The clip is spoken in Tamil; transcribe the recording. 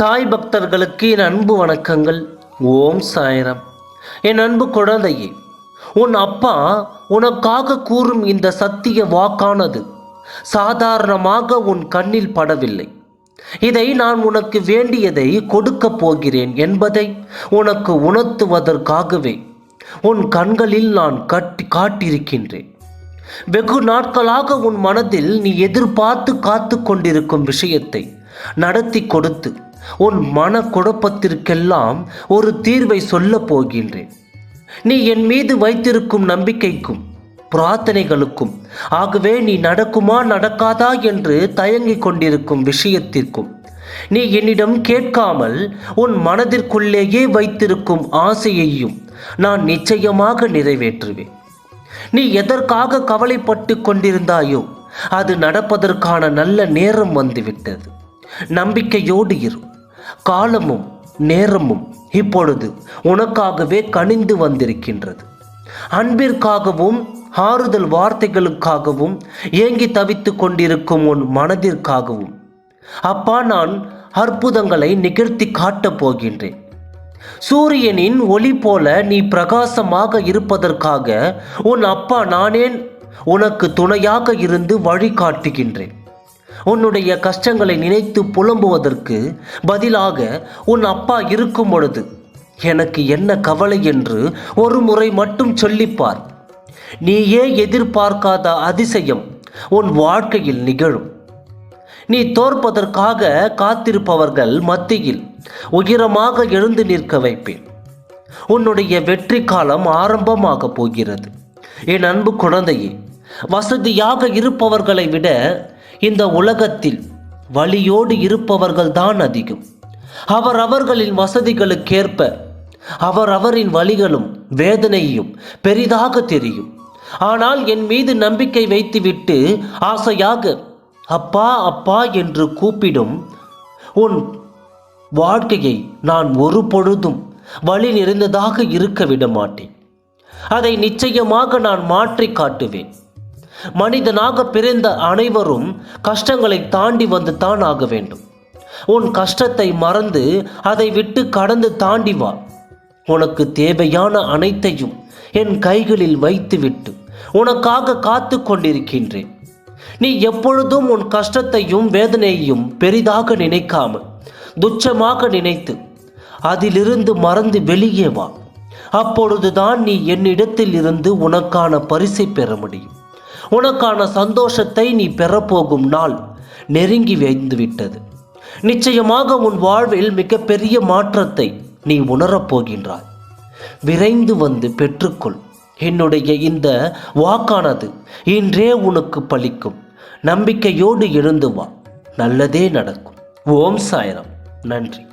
சாய் பக்தர்களுக்கு என் அன்பு வணக்கங்கள். ஓம் சாயரம். என் அன்பு குழந்தையே உன் அப்பா உனக்காக கூறும் இந்த சத்திய வாக்கானது சாதாரணமாக உன் கண்ணில் படவில்லை. இதை நான் உனக்கு வேண்டியதை கொடுக்கப் போகிறேன் என்பதை உனக்கு உணர்த்துவதற்காகவே உன் கண்களில் நான் கட்டி காட்டியிருக்கின்றேன். வெகு நாட்களாக உன் மனதில் நீ எதிர்பார்த்து காத்து கொண்டிருக்கும் விஷயத்தை நடத்தி கொடுத்து உன் மன குழப்பத்திற்கெல்லாம் ஒரு தீர்வை சொல்லப் போகின்றேன். நீ என் மீது வைத்திருக்கும் நம்பிக்கைக்கும் பிரார்த்தனைகளுக்கும் ஆகவே நீ நடக்குமா நடக்காதா என்று தயங்கிக் கொண்டிருக்கும் விஷயத்திற்கும் நீ என்னிடம் கேட்காமல் உன் மனதிற்குள்ளேயே வைத்திருக்கும் ஆசையையும் நான் நிச்சயமாக நிறைவேற்றுவேன். நீ எதற்காக கவலைப்பட்டு கொண்டிருந்தாயோ அது நடப்பதற்கான நல்ல நேரம் வந்துவிட்டது. நம்பிக்கையோடு இரு. காலமும் நேரமும் இப்பொழுது உனக்காகவே கனிந்து வந்திருக்கின்றது. அன்பிற்காகவும் ஆறுதல் வார்த்தைகளுக்காகவும் ஏங்கி தவித்து கொண்டிருக்கும் உன் மனதிற்காகவும். அப்பா நான் அற்புதங்களை நிகழ்த்தி காட்டப் போகின்றேன். சூரியனின் ஒளி போல நீ பிரகாசமாக இருப்பதற்காக உன் அப்பா நானே உனக்கு துணையாக இருந்து வழிகாட்டுகின்றேன். உன்னுடைய கஷ்டங்களை நினைத்து புலம்புவதற்கு பதிலாக உன் அப்பா இருக்கும் பொழுது எனக்கு என்ன கவலை என்று ஒரு முறை மட்டும் சொல்லிப்பார். நீயே எதிர்பார்க்காத அதிசயம் உன் வாழ்க்கையில் நிகழும். நீ தோற்பதற்காக காத்திருப்பவர்கள் மத்தியில் உயரமாக எழுந்து நிற்க வைப்பேன். உன்னுடைய வெற்றி காலம் ஆரம்பமாக போகிறது. என் அன்பு குழந்தையே வசதியாக இருப்பவர்களை விட இந்த உலகத்தில் வழியோடு இருப்பவர்கள்தான் அதிகம். அவரவர்களின் வசதிகளுக்கேற்ப அவரவரின் வழிகளும் வேதனையும் பெரிதாக தெரியும். ஆனால் என் மீது நம்பிக்கை வைத்துவிட்டு ஆசையாக அப்பா அப்பா என்று கூப்பிடும் உன் வாழ்க்கையை நான் ஒரு பொழுதும் வழி நிறைந்ததாக இருக்க விட மாட்டேன் அதை நிச்சயமாக நான் மாற்றி காட்டுவேன். மனிதனாக பிறந்த அனைவரும் கஷ்டங்களை தாண்டி வந்து தான் ஆக வேண்டும். உன் கஷ்டத்தை மறந்து அதை விட்டு கடந்து தாண்டி வா. உனக்கு தேவையான அனைத்தையும் என் கைகளில் வைத்துவிட்டு உனக்காக காத்து கொண்டிருக்கின்றேன். நீ எப்பொழுதும் உன் கஷ்டத்தையும் வேதனையையும் பெரிதாக நினைக்காம துச்சமாக நினைத்து அதிலிருந்து மறந்து வெளியே வா. அப்பொழுதுதான் நீ என்னிடத்தில் இருந்து உனக்கான பரிசை பெற முடியும். உனக்கான சந்தோஷத்தை நீ பெறப்போகும் நாள் நெருங்கி வைந்துவிட்டது. நிச்சயமாக உன் வாழ்வில் மிகப்பெரிய மாற்றத்தை நீ உணரப் போகின்றாய். விரைந்து வந்து பெற்றுக்கொள். என்னுடைய இந்த வாக்கானது இன்றே உனக்கு பலிக்கும். நம்பிக்கையோடு எழுந்து வா. நல்லதே நடக்கும். ஓம் சாயரம். நன்றி.